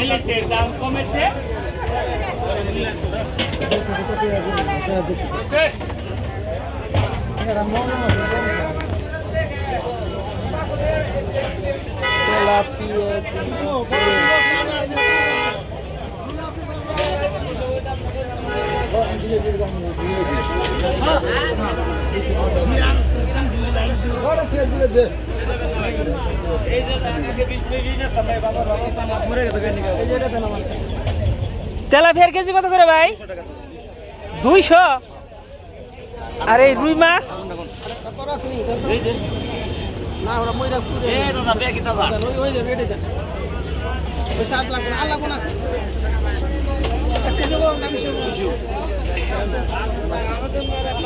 ইলিশের দাম কমেছে তেলাপিয়ার কেজি কত করে ভাই? দুইশো? আর এই রুই মাছ? দুশো